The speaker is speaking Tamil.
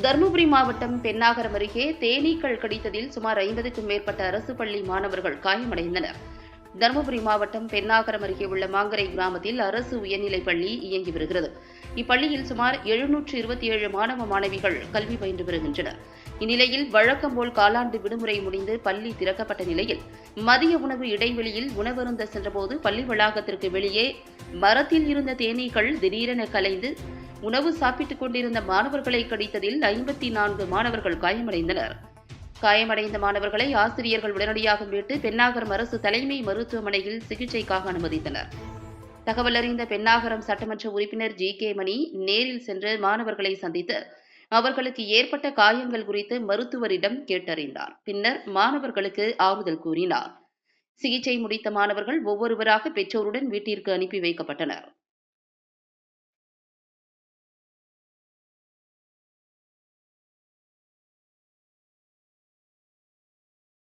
தருமபுரி மாவட்டம் பென்னாகரம் அருகே தேனீக்கள் கடித்ததில் சுமார் ஐம்பதுக்கும் மேற்பட்ட அரசு பள்ளி மாணவர்கள் காயமடைந்தனர். தருமபுரி மாவட்டம் பென்னாகரம் அருகே உள்ள மாங்கரை கிராமத்தில் அரசு உயர்நிலைப் பள்ளி இயங்கி வருகிறது. இப்பள்ளியில் சுமார் எழுநூற்று இருபத்தி ஏழு மாணவ மாணவிகள் கல்வி பயின்று வருகின்றனர். இந்நிலையில் வழக்கம் போல் காலாண்டு விடுமுறை முடிந்து பள்ளி திறக்கப்பட்ட நிலையில் மதிய உணவு இடைவெளியில் உணவருந்த சென்றபோது பள்ளி வளாகத்திற்கு வெளியே மரத்தில் இருந்த தேனீக்கள் திடீரென கலைந்து உணவு சாப்பிட்டுக் கொண்டிருந்த மாணவர்களை கடித்ததில் ஐம்பத்தி நான்கு மாணவர்கள் காயமடைந்தனர். காயமடைந்த மாணவர்களை ஆசிரியர்கள் உடனடியாக மீட்டு பென்னாகரம் அரசு தலைமை மருத்துவமனையில் சிகிச்சைக்காக அனுமதித்தனர். தகவல் அறிந்த பென்னாகரம் சட்டமன்ற உறுப்பினர் ஜி கே மணி நேரில் சென்று மாணவர்களை சந்தித்து அவர்களுக்கு ஏற்பட்ட காயங்கள் குறித்து மருத்துவரிடம் கேட்டறிந்தார். பின்னர் மாணவர்களுக்கு ஆறுதல் கூறினார். சிகிச்சை முடித்த மாணவர்கள் ஒவ்வொருவராக பெற்றோருடன் வீட்டிற்கு அனுப்பி வைக்கப்பட்டனர்.